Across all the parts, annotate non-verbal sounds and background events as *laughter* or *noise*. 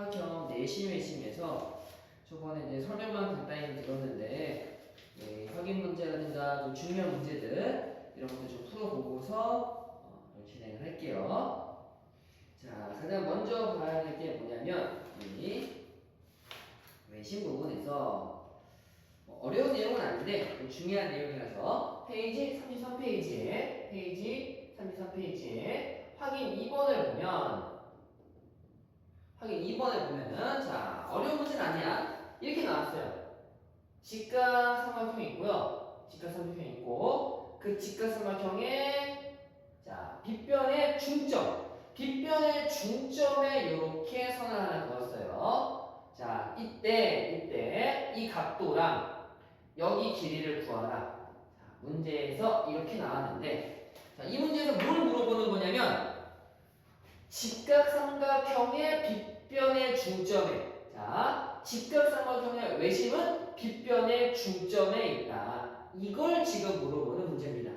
삼각형 내심 외심에서 저번에 이제 설명만 간단히 들었는데 네, 확인 문제라든가 좀 중요한 문제들 이런 것들 좀 풀어보고서 어, 좀 진행을 할게요. 자, 가장 먼저 봐야 될 게 뭐냐면 이 외심 부분에서 뭐 어려운 내용은 아닌데 좀 중요한 내용이라서 페이지 33페이지에 페이지 33페이지에 확인 2번을 보면 확인 2번에 보면은 자 어려운 문제는 아니야. 이렇게 나왔어요. 직각 삼각형이 있고요. 직각 삼각형이 있고 그 직각 삼각형의 자 빗변의 중점. 빗변의 중점에 이렇게 선을 하나 그었어요. 자 이때 이때 이 각도랑 여기 길이를 구하라. 자, 문제에서 이렇게 나왔는데 자, 이 문제에서 뭘 물어보는 거냐면 직각삼각형의 빗변의 중점에 자 직각삼각형의 외심은 빗변의 중점에 있다. 이걸 지금 물어보는 문제입니다.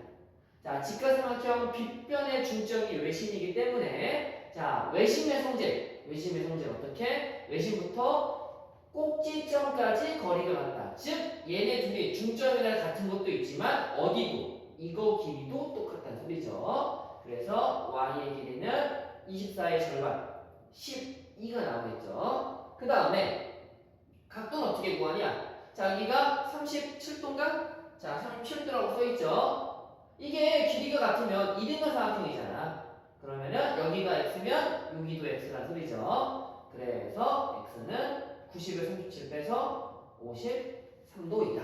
자 직각삼각형 빗변의 중점이 외심이기 때문에 자 외심의 성질 외심의 성질 어떻게 외심부터 꼭지점까지 거리가 같다. 즉 얘네 둘이 중점이랑 같은 것도 있지만 어디도 이거 길이도 똑같다는 소리죠. 그래서 y의 길이는 24의 절반 12가 나오겠죠. 그 다음에 각도는 어떻게 구하냐? 자, 여기가 37도인가? 자, 37도라고 써있죠. 이게 길이가 같으면 이등변 삼각형이잖아. 그러면은 여기가 x면 여기도 x란 소리죠. 그래서 x는 90을 37 빼서 53도이다.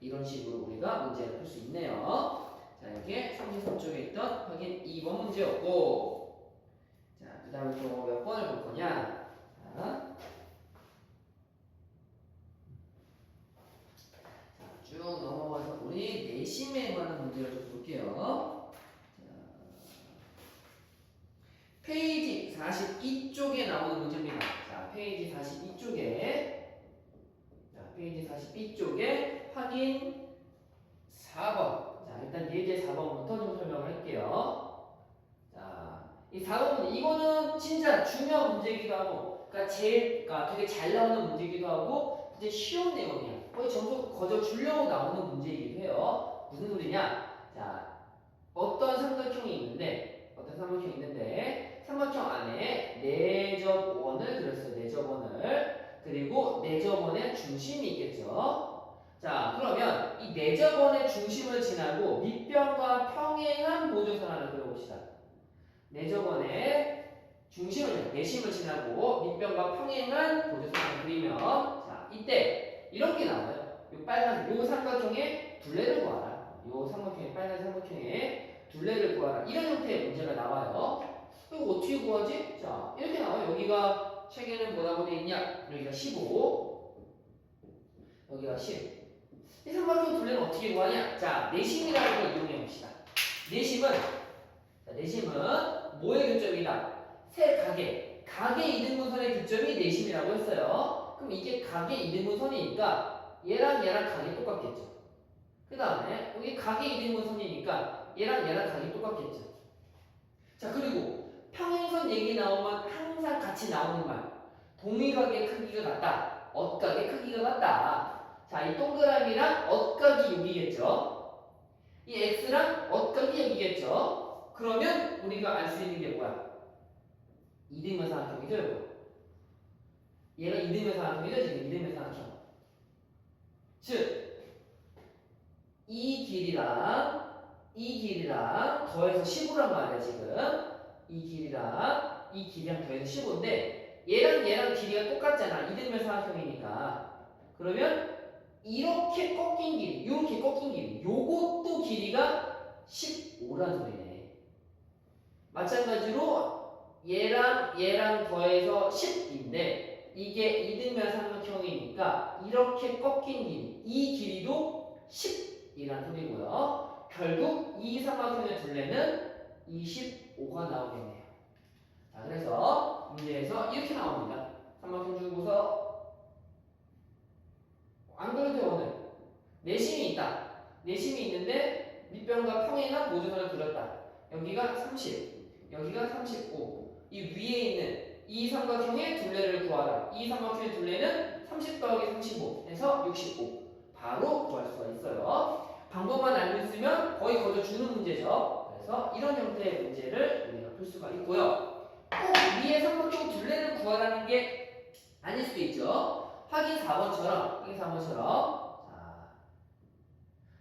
이런 식으로 우리가 문제를 풀 수 있네요. 자, 이게 33쪽에 있던 확인 2번 문제였고 다음에 또 몇 번을 볼 거냐? 자, 자, 쭉 넘어가서 우리 내심에 관한 문제를 좀 볼게요. 자, 페이지 42쪽에 나오는 문제입니다. 자, 페이지 42쪽에 자, 페이지 42쪽에 확인 4번. 자, 일단 예제 4번부터 좀 설명을 할게요. 자, 이 4번은 이거는 진짜 중요한 문제이기도 하고, 그러니까 제일, 그러니까 되게 잘 나오는 문제이기도 하고, 이제 쉬운 내용이야. 거의 점수 거저 주려고 나오는 문제이기도 해요. 무슨 소리냐? 자, 어떤 삼각형이 있는데, 어떤 삼각형이 있는데, 삼각형 안에 내접원을 그렸어요. 내접원을. 그리고 내접원의 중심이 있겠죠. 자, 그러면 이 내접원의 중심을 지나고 밑변과 평행한 보조선 하나 그려봅시다. 내접원의 중심을, 내심을 지나고 밑변과 평행한 보조선을 그리면 자, 이때 이렇게 나와요. 이 빨간, 요 삼각형의 둘레를 구하라. 요 삼각형의 빨간 삼각형의 둘레를 구하라. 이런 형태의 문제가 나와요. 이거 어떻게 구하지? 자, 이렇게 나와요. 여기가 책에는 뭐라고 돼 있냐? 여기가 15, 여기가 10. 이 삼각형 둘레는 어떻게 구하냐? 자, 내심이라는 걸 이용해 봅시다. 내심은 자, 내심은 뭐의 교점이다? 세 각의 각의 이등분선의 교점이 내심이라고 했어요. 그럼 이게 각의 이등분선이니까 얘랑 얘랑 각이 똑같겠죠. 그 다음에 여기 각의 이등분선이니까 얘랑 얘랑 각이 똑같겠죠. 자 그리고 평행선 얘기 나오면 항상 같이 나오는 말. 동의각의 크기가 같다. 엇각의 크기가 같다. 자, 이 동그라미랑 엇각이 여기겠죠. 이 x랑 엇각이 여기겠죠. 그러면 우리가 알 수 있는 게 뭐야? 이등변 삼각형이죠, 이거. 얘가 이등변 삼각형이죠, 지금 이등변 삼각형. 즉, 이 길이랑 이 길이랑 더해서 15란 말이야, 지금. 이 길이랑 이 길이랑 더해서 15인데 얘랑 얘랑 길이가 똑같잖아. 이등변 삼각형이니까. 그러면 이렇게 꺾인 길이, 이렇게 꺾인 길이, 요것도 길이가 15란 소리네. 마찬가지로 얘랑 얘랑 더해서 10인데 이게 이등변 삼각형이니까 이렇게 꺾인 길이, 이 길이도 10이란 소리고요. 결국 이 삼각형의 둘레는 25가 나오겠네요. 자, 그래서 문제에서 이렇게 나옵니다. 삼각형 중고서 안 그래도 오늘 내심이 있다. 내심이 있는데 밑변과 평행한 모조선을 그렸다. 여기가 30, 여기가 35. 이 위에 있는 이 삼각형의 둘레를 구하라. 이 삼각형의 둘레는 30 더하기 35 해서 65 바로 구할 수가 있어요. 방법만 알고 있으면 거의 거저 주는 문제죠. 그래서 이런 형태의 문제를 우리가 풀 수가 있고요. 꼭 위에 삼각형 둘레를 구하라는 게 아닐 수도 있죠. 확인 4번처럼 확인 4번처럼 자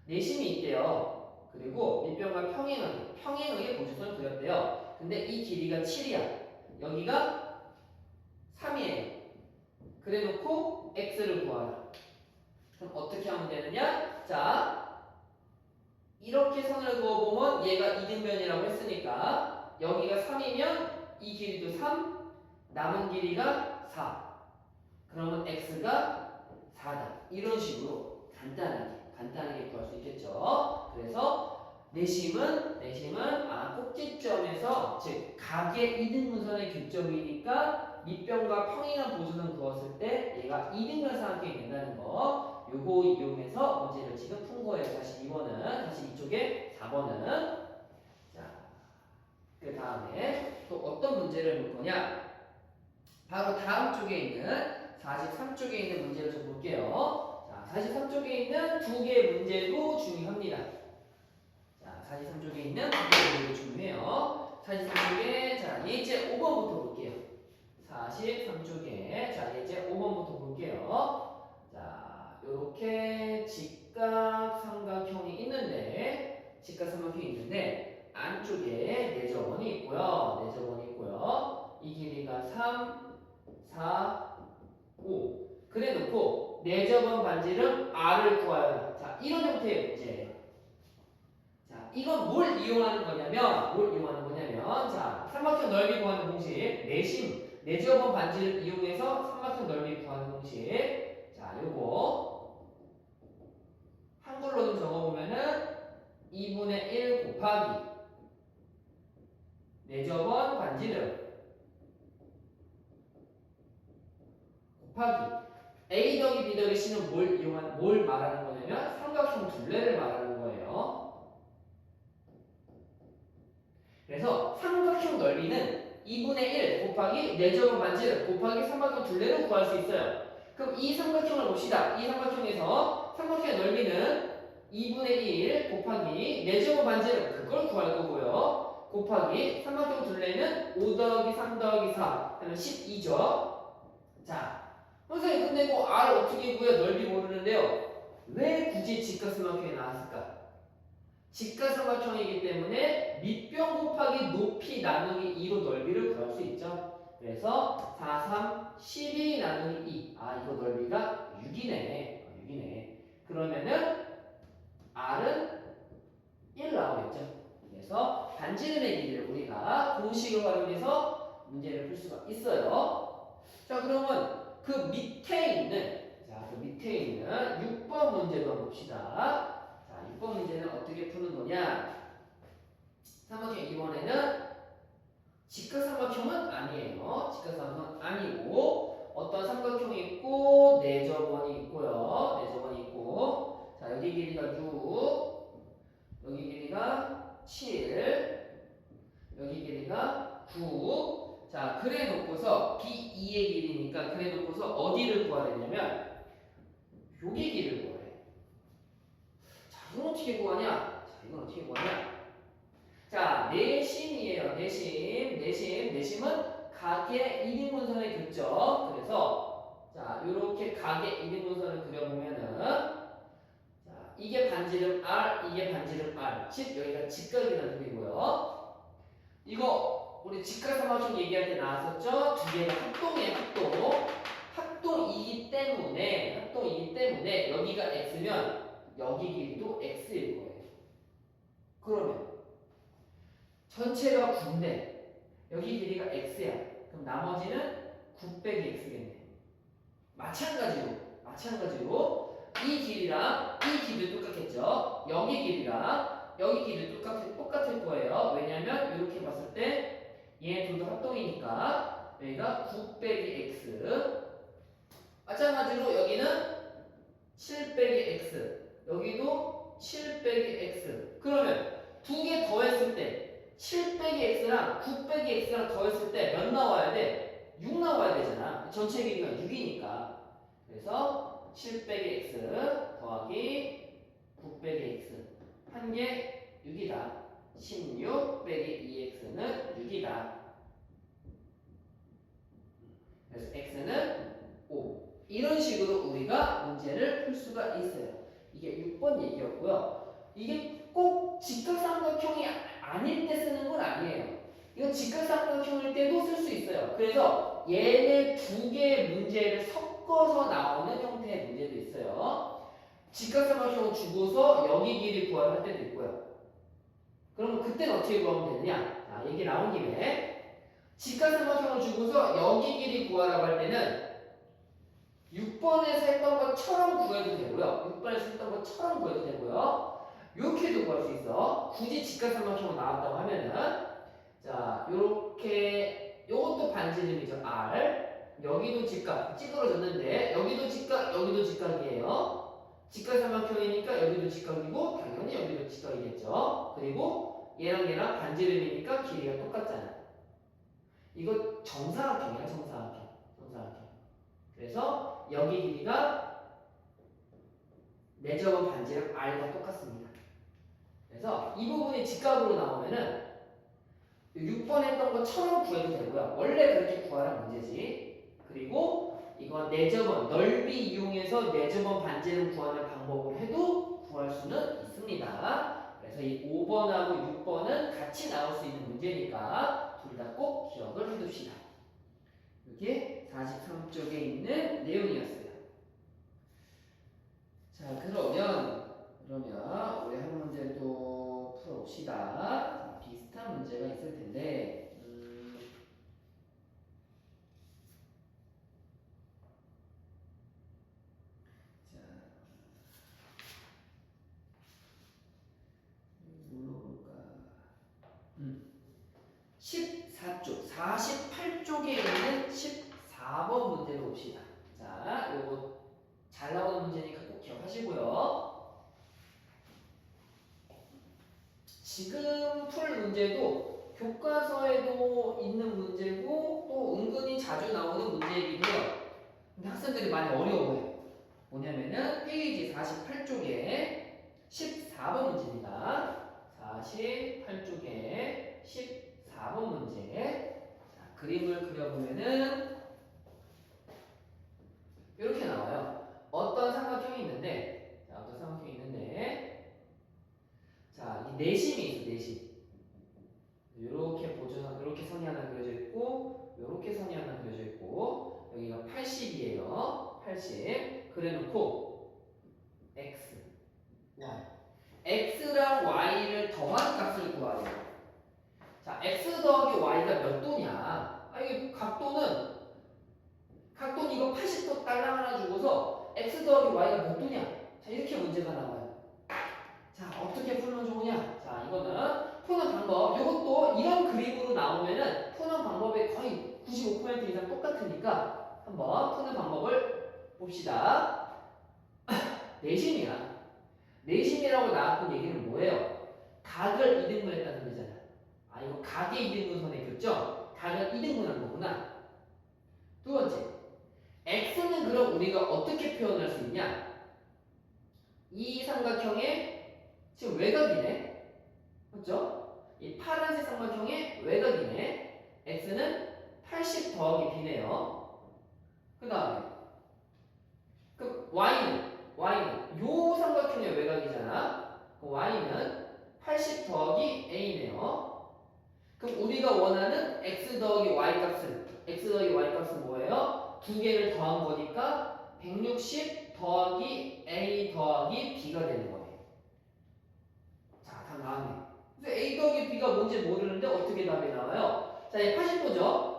내심이 있대요. 그리고 밑변과 평행의 평행의 보조선을 그렸대요. 근데 이 길이가 7이야. 여기가 3이에요. 그래 놓고 x를 구하라. 그럼 어떻게 하면 되느냐? 자, 이렇게 선을 그어보면 얘가 이등변이라고 했으니까 여기가 3이면 이 길이도 3, 남은 길이가 4. 그러면 x가 4다. 이런 식으로 간단하게, 간단하게 구할 수 있겠죠. 그래서 내심은, 내심은, 아, 꼭지점에서, 즉, 각의 이등분선의 교점이니까 밑변과 평행한 보조선 그었을 때 얘가 이등변 삼각형이 된다는 거 요거 이용해서 문제를 지금 푼 거예요. 다시 2번은 다시 이쪽에 4번은 자, 그 다음에 또 어떤 문제를 볼 거냐? 바로 다음 쪽에 있는 43쪽에 있는 문제를 좀 볼게요. 자, 43쪽에 있는 두 개의 문제도 중요합니다. 자, 43 쪽에 있는 문제도 중요해요. 43 쪽에 자, 예제 5번부터 볼게요. 43 쪽에 자, 이제 5번부터 볼게요. 자, 요렇게 직각 삼각형이 있는데 직각 삼각형이 있는데 안쪽에 내저번이 있고요. 내저번이 있고요. 이 길이가 3, 4, 5. 그래 놓고 내저번 반지름 R을 구하여라. 자, 이런 형태의. 자, 이건 뭘 이용하는 거냐면 뭘 이용하는 거냐면 자, 삼각형 넓이 구하는 공식 내심 내지어번 반지를 이용해서 삼각형 넓이 구하는 공식. 자, 요거 한글로 좀 적어보면은 2분의 1 곱하기 내저번 반지름 곱하기 A 더하기 B 더하기 C는 뭘 이용한 뭘 말하는 거냐면 삼각형 둘레를 말하는 거예요. 그래서 삼각형 넓이는 2분의 1 곱하기 내저번 반지름 곱하기 삼각형 둘레를 구할 수 있어요. 그럼 이 삼각형을 봅시다. 이 삼각형에서 삼각형의 넓이는 2분의 1 곱하기 내저번 반지름 그걸 구할 거고요. 곱하기 삼각형 둘레는 5 더하기 3 더하기 4 하면 12죠. 자, 선생님 근데 뭐 R 어떻게 구해 넓이 모르는데요. 왜 굳이 직각삼각형이 나왔을까? 직각삼각형이기 때문에 밑변 곱하기 높이 나누기 2로 넓이를 구할 수 있죠. 그래서 4, 3, 12 나누기 2. 아, 이거 넓이가 6이네. 6이네. 그러면은 R은 1 나오겠죠. 그래서 반지름의 길이를 우리가 공식을 활용해서 문제를 풀 수가 있어요. 자, 그러면 그 밑에 있는 자, 그 밑에 있는 6번 문제도 봅시다. 자, 6번 문제는 어떻게 푸는 거냐? 삼각형 이번에는 직각삼각형은 아니에요. 직각삼각형은 아니고 어떤 삼각형이 있고 내저번이 있고요. 내저번이 있고 자 여기 길이가 6 여기 길이가 7 여기 길이가 9 자 그래 놓고서 B2의 길이니까 그래 놓고서 어디를 구하려냐면 여기 길이를 구하래. 자 이건 어떻게 구하냐? 자 이건 어떻게 구하냐? 자, 내심이에요. 내심, 내심, 내심은 각의 이등분선의 교점. 그래서 자, 이렇게 각의 이등분선을 그려보면은 자, 이게 반지름 R, 이게 반지름 R. 즉 여기가 직각이라는 뜻이고요. 이거 직각삼각형 얘기할 때 나왔었죠? 두 개가 합동이에요. 합동. 합동이기 때문에 합동이기 때문에 여기가 x면 여기 길이도 x일 거예요. 그러면 전체가 9인데 여기 길이가 x야. 그럼 나머지는 9 빼기 x겠네. 마찬가지로 마찬가지로 이 길이랑 이 길이 똑같겠죠. 여기 길이랑 여기 길이 똑같을 똑같을 거예요. 왜냐면 이렇게 봤을 때 얘 둘도 합동이니까 여기가 9 빼기 x 마찬가지로 여기는 7 빼기 x 여기도 7 빼기 x 그러면 두 개 더했을 때 7 빼기 x랑 9 빼기 x랑 더했을 때 몇 나와야 돼? 6 나와야 되잖아. 전체 길이가 6이니까. 그래서 7 빼기 x 더하기 9 빼기 x 한 개 6이다. 16 빼기 2x는 6이다. 그래서 x는 5. 이런 식으로 우리가 문제를 풀 수가 있어요. 이게 6번 얘기였고요. 이게 꼭 직각삼각형이 아닐 때 쓰는 건 아니에요. 직각삼각형일 때도 쓸 수 있어요. 그래서 얘네 두 개의 문제를 섞어서 나오는 형태의 문제도 있어요. 직각삼각형을 주고서 여기 길이 구할 때도 있고요. 그러면 그때는 어떻게 구하면 되느냐? 자, 얘기 나온 김에 직각삼각형을 주고서 여기 길이 구하라고 할 때는 6번에서 했던 것처럼 구해도 되고요. 6번에서 했던 것처럼 구해도 되고요. 이렇게도 구할 수 있어. 굳이 직각삼각형으로 나왔다고 하면은 반지름이죠. R. 여기도 직각 찌그러졌는데 여기도 직각, 여기도 직각이에요. 직각삼각형이니까 여기도 직각이고 당연히 여기도 직각이겠죠. 그리고 얘랑 얘랑 반지름이니까 길이가 똑같잖아. 이거 정사각형이야, 정사각형. 정사각형. 그래서 여기 길이가 내접은 반지름 R과 똑같습니다. 그래서 이 부분이 직각으로 나오면은 6번 했던 것처럼 구해도 되고요. 원래 그렇게 구하란 문제지. 그리고 이거 내접은 넓이 이용해서 내접은 반지름 구하는 방법을 해도 구할 수는 있습니다. 그래서 이 5번하고 6번은 같이 나올 수 있는 문제니까 둘 다 꼭 기억을 해둡시다. 이게 43쪽에 있는 내용이었어요. 자, 그러면 그러면 우리 한 문제 또 풀어봅시다. 자, 비슷한 문제가 있을 텐데, 음, 자, 뭘로 볼까? 음, 14쪽, 48쪽에 있는 14번 문제로 봅시다. 자, 요거 잘 나오는 문제니까 꼭 기억하시고요. 지금 풀 문제도 교과서에도 있는 문제고 또 은근히 자주 나오는 문제이기도 해요. 근데 학생들이 많이 어려워해요. 뭐냐면은 페이지 48쪽에 14번 문제입니다. 48쪽에 14번 문제. 자, 그림을 그려보면은 이렇게 나와요. 어떤 삼각형이 있는데, 자, 어떤 삼각형이 있는데, 자, 이 내심이 있어, 내심. 이렇게 보존, 이렇게 선이 하나 그려져 있고, 이렇게 선이 하나 그려져 있고, 여기가 80이에요. 80. 그래놓고 x, y. x랑 y를 더한 값을 구하래요. 자, x 더하기 y가 몇 도냐? 아, 이게 각도는 각도는 이거 80도 달랑 하나 주고서 x 더하기 y가 몇 도냐? 자, 이렇게 문제가 나와요. 자, 어떻게 풀면 좋으냐? 자, 이거는 푸는 방법. 이것도 이런 그림으로 나오면은 푸는 방법이 거의 95% 이상 똑같으니까 한번 푸는 방법을 봅시다. *laughs* 내심이야. 내심이라고 나왔던 얘기는 뭐예요? 각을 2등분 했다는 소리잖아. 아, 이거 각의 2등분선의 교점? 각을 2등분한 거구나. 두 번째. x는 그럼 우리가 어떻게 표현할 수 있냐? 이 삼각형의 지금 외곽이네. 맞죠? 이 파란색 삼각형의 외곽이네. x는 80 더하기 b네요. 그 다음에 그 y는 y는 요 삼각형의 외곽이잖아. 그 y는 80 더하기 a네요. 그럼 우리가 원하는 x 더하기 y 값은 x 더하기 y 값은 뭐예요? 두 개를 더한 거니까 160 더하기 a 더하기 b가 되는 거예요. 자, 다 나왔네. 그래서 a 더하기 b가 뭔지 모르는데 어떻게 답이 나와요? 자, 이 80도죠?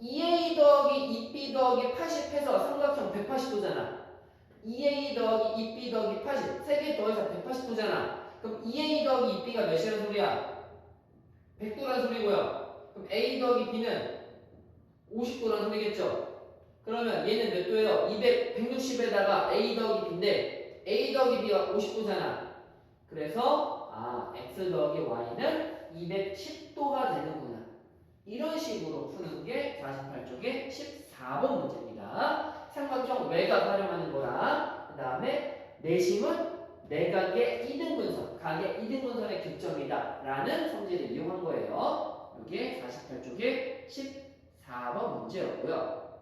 2a 더하기 2b 더하기 80 해서 삼각형 180도잖아. 2a 더하기 2b 더하기 80. 3개 더해서 180도잖아. 그럼 2a 더하기 2b가 몇이라는 소리야? 100도라는 소리고요. 그럼 a 더하기 b는 50도라는 소리겠죠? 그러면 얘는 몇 도예요? 200, 160에다가 a 더하기 b인데 a 더하기 b가 50도잖아. 그래서 아 x 더하기 y는 210도가 되는구나. 이런 식으로 푸는 게 48쪽의 14번 문제입니다. 삼각형 외곽 활용하는 거랑 그 다음에 내심은 내각의 이등분선, 각의 이등분선의 교점이다 라는 성질을 이용한 거예요. 이게 48쪽의 14번 문제였고요.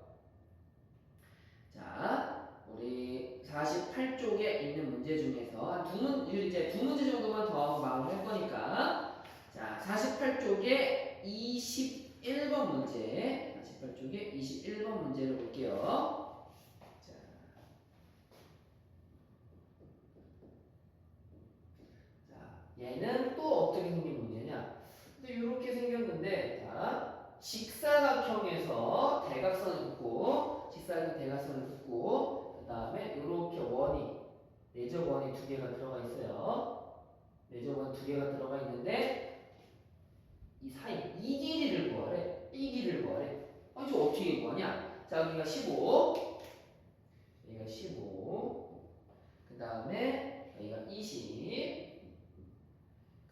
자, 우리 48쪽에 있는 문제 중에서 한 두 문, 이제 두 문제 정도만 더 하고 마무리 할 거니까 자, 48쪽에 21번 문제 48쪽에 21번 문제를 볼게요. 자, 자, 얘는 또 어떻게 생긴 문제냐? 근데 이렇게 생겼는데, 자, 직사각형에서 대각선을 긋고, 직사각형 대각선을 긋고, 그 다음에 이렇게 원이, 내적 원이 두 개가 들어가 있어요. 내적 원두 개가 들어가 있는데, 이 사이, 이 길이를 구하래. 이 길이를 구하래. 아, 이거 어떻게 구하냐? 자, 여기가 15, 여기가 15, 그 다음에 여기가 20,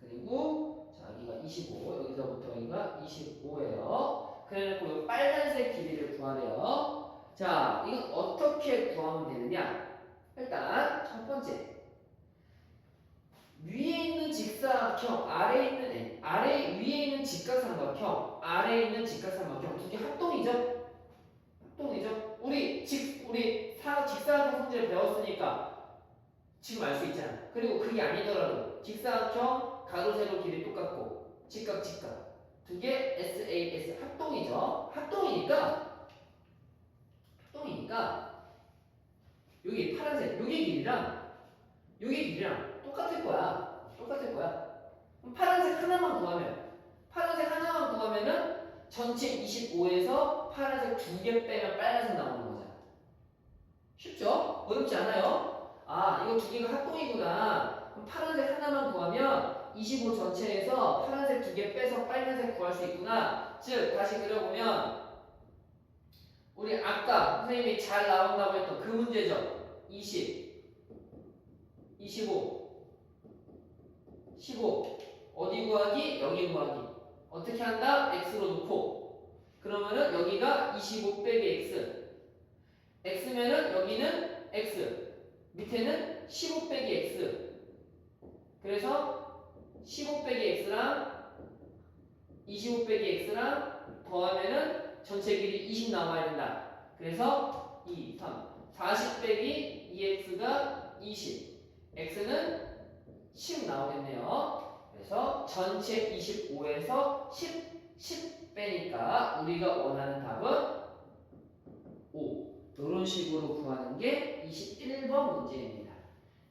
그리고 자 여기가 25 여기서부터 여기가 25예요. 그래놓고 이 빨간색 길이를 구하래요. 자 이건 어떻게 구하면 되느냐? 일단 첫 번째 위에 있는 직사각형 아래에 있는 애, 아래 위에 있는 직각삼각형 아래에 있는 직각삼각형 두 개 합동이죠? 합동이죠? 우리 직 우리 사 직사각형 성질을 배웠으니까 지금 알 수 있잖아. 그리고 그게 아니더라도 직사각형 가로 세로 길이 똑같고 직각 직각 두 개 SAS 합동이죠. 합동이니까 합동이니까 여기 파란색 여기 길이랑 여기 길이랑 똑같을 거야. 똑같을 거야. 그럼 파란색 하나만 구하면 파란색 하나만 구하면은 전체 25에서 파란색 두 개 빼면 빨간색 나오는 거잖아. 쉽죠? 어렵지 않아요? 아 이거 두 개가 합동이구나. 그럼 파란색 하나만 구하면 25 전체에서 파란색 두 개 빼서 빨간색 구할 수 있구나. 즉 다시 그려보면 우리 아까 선생님이 잘 나온다고 했던 그 문제죠. 20, 25, 15 어디 구하기? 여기 구하기. 어떻게 한다? x로 놓고 그러면은 여기가 25 빼기 x x면은 여기는 x 밑에는 15 빼기 x 그래서 15 빼기 x랑 25 빼기 x랑 더하면은 전체 길이 20 나와야 된다. 그래서 2, 3, 40 빼기 2x가 20, x는 10 나오겠네요. 그래서 전체 25에서 10, 10 빼니까 우리가 원하는 답은 5. 이런 식으로 구하는 게 21번 문제입니다.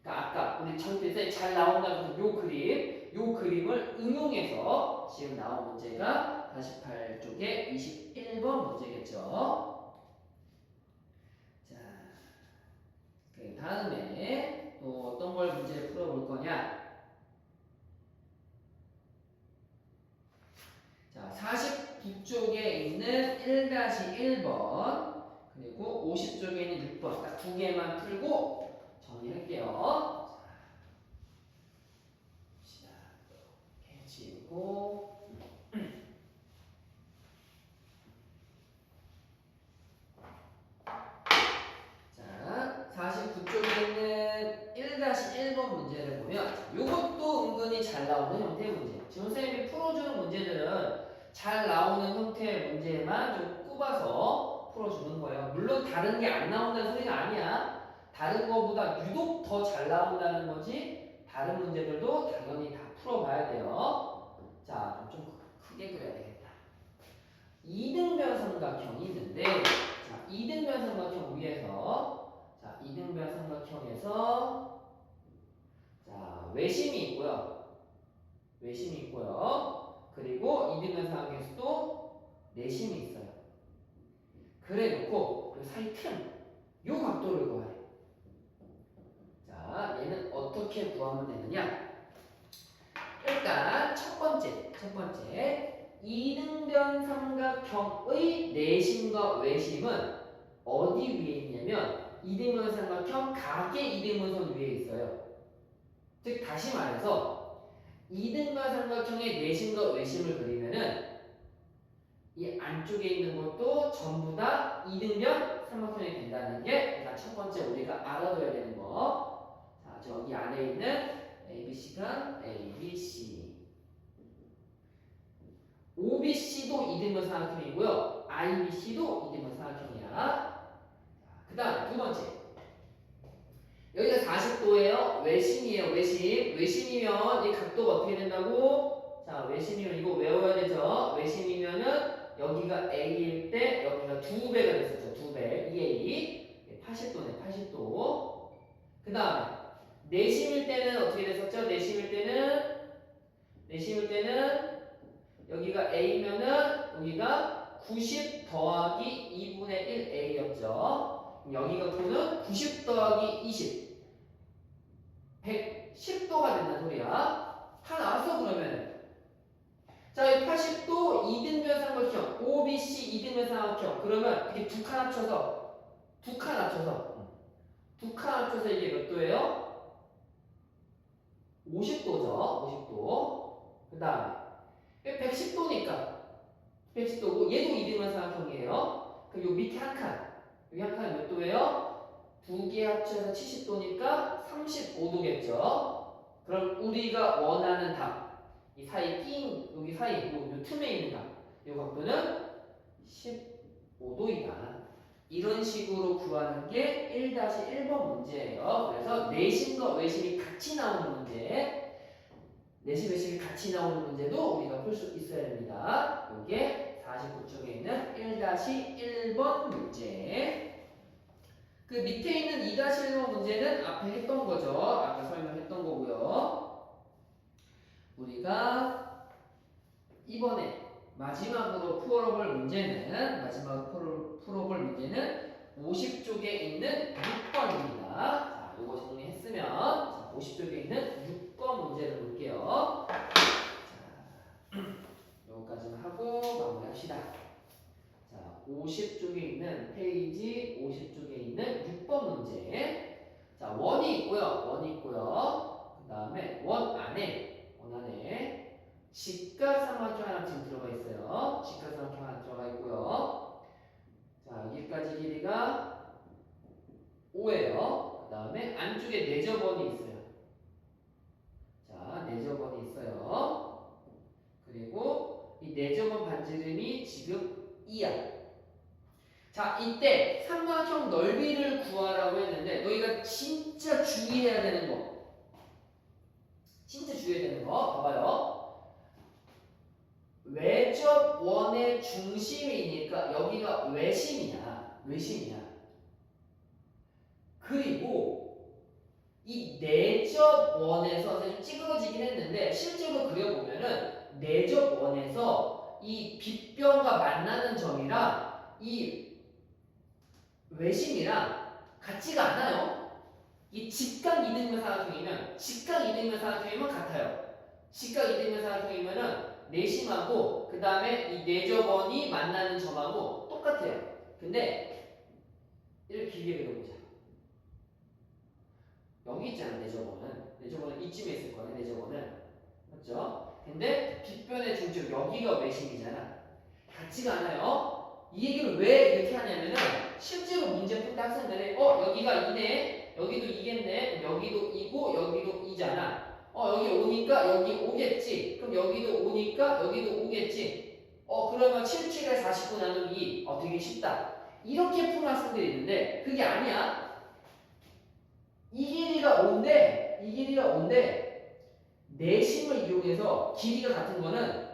그러니까 아까 우리 전체에 잘 나온다고 했던 요 그림, 요 그림을 응용해서 지금 나온 문제가 48쪽에 21번 문제겠죠. 자, 그 다음에 또 어떤 걸 문제를 풀어볼 거냐? 자, 49쪽에 있는 1-1번 그리고 50쪽에 있는 6번 딱 두 개만 풀고 정리할게요. 자, 지우고 자, 49쪽에 있는 1-1번 문제를 보면 이것도 은근히 잘 나오는 형태의 문제. 지금 선생님이 풀어주는 문제들은 잘 나오는 형태의 문제만 좀 꼽아서 풀어주는 거예요. 물론 다른 게 안 나온다는 소리는 아니야. 다른 거보다 유독 더 잘 나온다는 거지. 다른 문제들도 당연히 다 풀어봐야 돼요. 자, 좀 크게 그려야 되겠다. 이등변 삼각형이 있는데, 자, 이등변 삼각형 위에서, 자, 이등변 삼각형에서, 자, 외심이 있고요. 외심이 있고요. 그리고 이등변 삼각형에서도 내심이 있어요. 그래 놓고 그 사이 틈, 요 각도를 구하래. 자, 얘는 어떻게 구하면 되느냐? 일단 첫 번째, 첫 번째 이등변 삼각형의 내심과 외심은 어디 위에 있냐면 이등변 삼각형 각의 이등분선 위에 있어요. 즉 다시 말해서 이등변 삼각형의 내심과 외심을 그리면은 이 안쪽에 있는 것도 전부 다 이등변 삼각형이 된다는 게 첫 번째 우리가 알아둬야 되는 거. 자, 저기 안에 있는 ABC가 ABC. OBC도 이등변 삼각형이고요. IBC도 이등변 삼각형이야. 그 다음 두 번째. 여기가 40도예요. 외심이에요. 외심. 외심이면 이 각도가 어떻게 된다고? 자, 외심이면 이거 외워야 되죠. 외심이면은 여기가 A일 때 여기가 두 배가 됐었죠. 두 배. 2A. 80도네. 80도. 그 다음에 내심일 때는 어떻게 됐었죠? 내심일 때는 내심일 때는 여기가 A면은 여기가 90 더하기 2분의 1 A였죠. 여기 갖고는 90 더하기 20 110도가 된다는 소리야. 다 나왔어 그러면. 자, 이 80도 이등변 삼각형, OBC 이등변 삼각형. 그러면 이렇게 두 칸 합쳐서 두 칸 합쳐서 두 칸 합쳐서 이게 몇 도예요? 50도죠. 50도. 그 다음에 110도니까 110도고 얘도 이등변 삼각형이에요. 그럼 요 밑에 한 칸. 여기 한 칸이 몇 도예요? 두 개 합쳐서 70도니까 35도겠죠. 그럼 우리가 원하는 답, 이 사이 낀 여기 사이 요, 요 틈에 있는 답, 이 각도는 15도이다. 이런 식으로 구하는 게 1-1번 문제예요. 그래서 내심과 외심이 같이 나오는 문제, 내심 외심이 같이 나오는 문제도 우리가 풀 수 있어야 됩니다. 이게 49쪽에 있는 1-1번 문제. 그 밑에 있는 2-1번 문제는 앞에 했던 거죠. 아까 설명했던 거고요. 우리가 이번에 마지막으로 풀어볼 문제는 마지막 풀어, 풀어볼 문제는 50쪽에 있는 6번입니다. 자, 요거 정리했으면 자, 50쪽에 있는 6번 문제를 볼게요. 자, *clears throat* 요거까지만 하고 마무리합시다. 자, 50쪽에 있는 페이지 50쪽에 있는 6번 문제. 자, 원이 있고요. 원이 있고요. 그 다음에 원 안에, 원 안에 직각삼각형 하나 지금 들어가 있어요. 직각삼각형 하나 들어가 있고요. 자, 여기까지 길이가 5예요. 그 다음에 안쪽에 내저번이 있어요. 자, 내저번이 있어요. 그리고 이 내저번 반지름이 지금 2야. 자, 이때 삼각형 넓이를 구하라고 했는데 너희가 진짜 주의해야 되는 거. 진짜 주의해야 되는 거. 봐봐요. 외접 원의 중심이니까 여기가 외심이야. 외심이야. 그리고 이 내접 원에서 좀 찌그러지긴 했는데 실제로 그려보면은 내접 원에서 이 빗변과 만나는 점이랑 이 외심이랑 같지가 않아요. 이 직각 이등변 사각형이면 직각 이등변 사각형이면 같아요. 직각 이등변 사각형이면은 내심하고 그 다음에 이 내접원이 만나는 점하고 똑같아요. 근데 이렇게 길게 그려보자. 여기 있잖아 내접원은 내접원은 이쯤에 있을 거야 내접원은 맞죠? 근데 빗변의 중점 여기가 외심이잖아. 같지가 않아요. 이 얘기를 왜 이렇게 하냐면은 실제로 문제 푼 학생들이 어 여기가 이네 여기도 이겠네 여기도 이고 여기도 이잖아. 어 여기 오니까 여기 오겠지. 그럼 여기도 오니까 여기도 오겠지. 어 그러면 77에 49 나누기 2. 어 되게 쉽다. 이렇게 푸는 학생들이 있는데 그게 아니야. 이 길이가 5인데 이 길이가 5인데 내심을 이용해서 길이가 같은 거는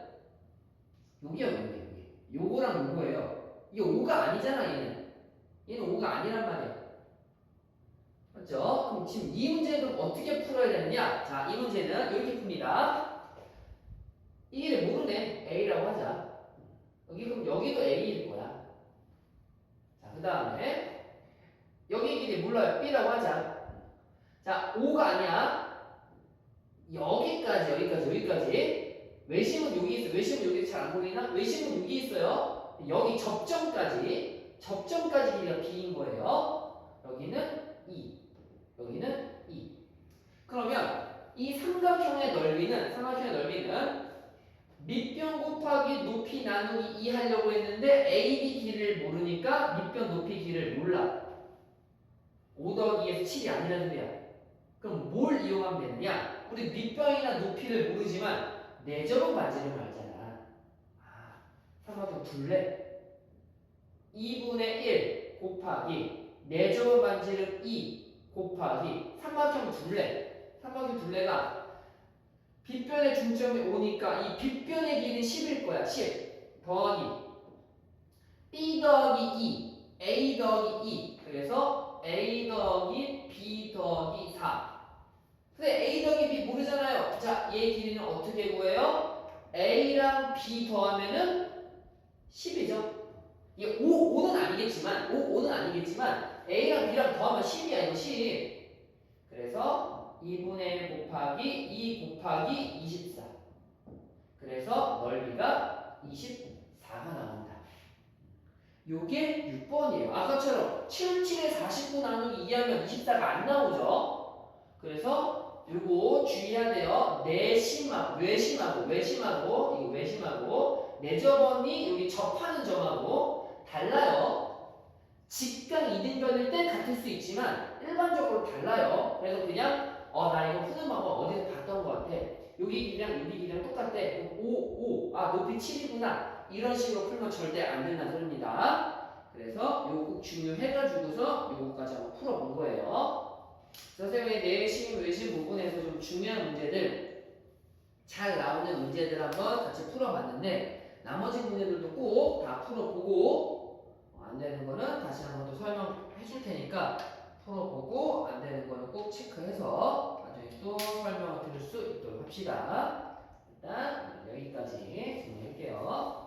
여기야 여기 여기. 요거랑 요거예요. 이게 5가 아니잖아 얘는. 얘는 5가 아니란 말이야. 맞죠? 그럼 지금 이 문제는 어떻게 풀어야 되느냐? 자, 이 문제는 이렇게 풉니다. 이 길이 모르네. A라고 하자. 여기 그럼 여기도 A일 거야. 자, 그 다음에 여기 길이 몰라요. B라고 하자. 자, 5가 아니야. 여기까지, 여기까지, 여기까지. 외심은 여기 있어. 외심은 여기 잘 안 보이나? 외심은 여기 있어요. 여기 접점까지, 접점까지 길이가 B인 거예요. 여기는 2. 여기는 2. 그러면 이 삼각형의 넓이는 삼각형의 넓이는 밑변 곱하기 높이 나누기 2 하려고 했는데 AB 길을 모르니까 밑변 높이 길을 몰라. 5 더하기 2에서 7이 아니라는 소리야. 그럼 뭘 이용하면 되느냐? 우리 밑변이나 높이를 모르지만 내접은 반지름을 알잖아. 아, 삼각형 둘레. 2분의 1 곱하기 내접은 반지름 2 곱하기 삼각형 둘레. 삼각형 둘레가 빗변의 중점이 오니까 이 빗변의 길이는 10일 거야. 10 더하기 b 더하기 2 a 더하기 2 그래서 a 더하기 b 더하기 4 근데 a 더하기 b 모르잖아요. 자, 얘 길이는 어떻게 구해요? a랑 b 더하면은 10이죠. 이게 5, 5는 아니겠지만 5, 5는 아니겠지만 a랑 b랑 더하면 10이야 이거 10 그래서 2분의 1 곱하기 2 곱하기 24 그래서 넓이가 24가 나온다. 요게 6번이에요. 아까처럼 7, 7에 49 나누기 2하면 24가 안 나오죠? 그래서 요거 주의해야 돼요. 내심하고 외심하고 외심하고 이거 외심하고 내저번이 여기 접하는 점하고 달라요 직각 이등변일 땐 같을 수 있지만 일반적으로 달라요. 그래서 그냥 어 나 이거 푸는 방법 어디서 봤던 것 같아. 여기 길이랑 여기 길이랑 똑같대. 5, 5. 아 높이 7이구나. 이런 식으로 풀면 절대 안 된다는 소리입니다. 그래서 요거 꼭 중요해가지고서 요거까지 한번 풀어본 거예요. 선생님의 내심 외심 부분에서 좀 중요한 문제들 잘 나오는 문제들 한번 같이 풀어봤는데 나머지 문제들도 꼭 다 풀어보고 어, 안 되는 거는 다시 한번 또 설명해 줄 테니까 풀어보고 안 되는 거는 꼭 체크해서 나중에 또 설명을 드릴 수 있도록 합시다. 일단 여기까지 진행할게요.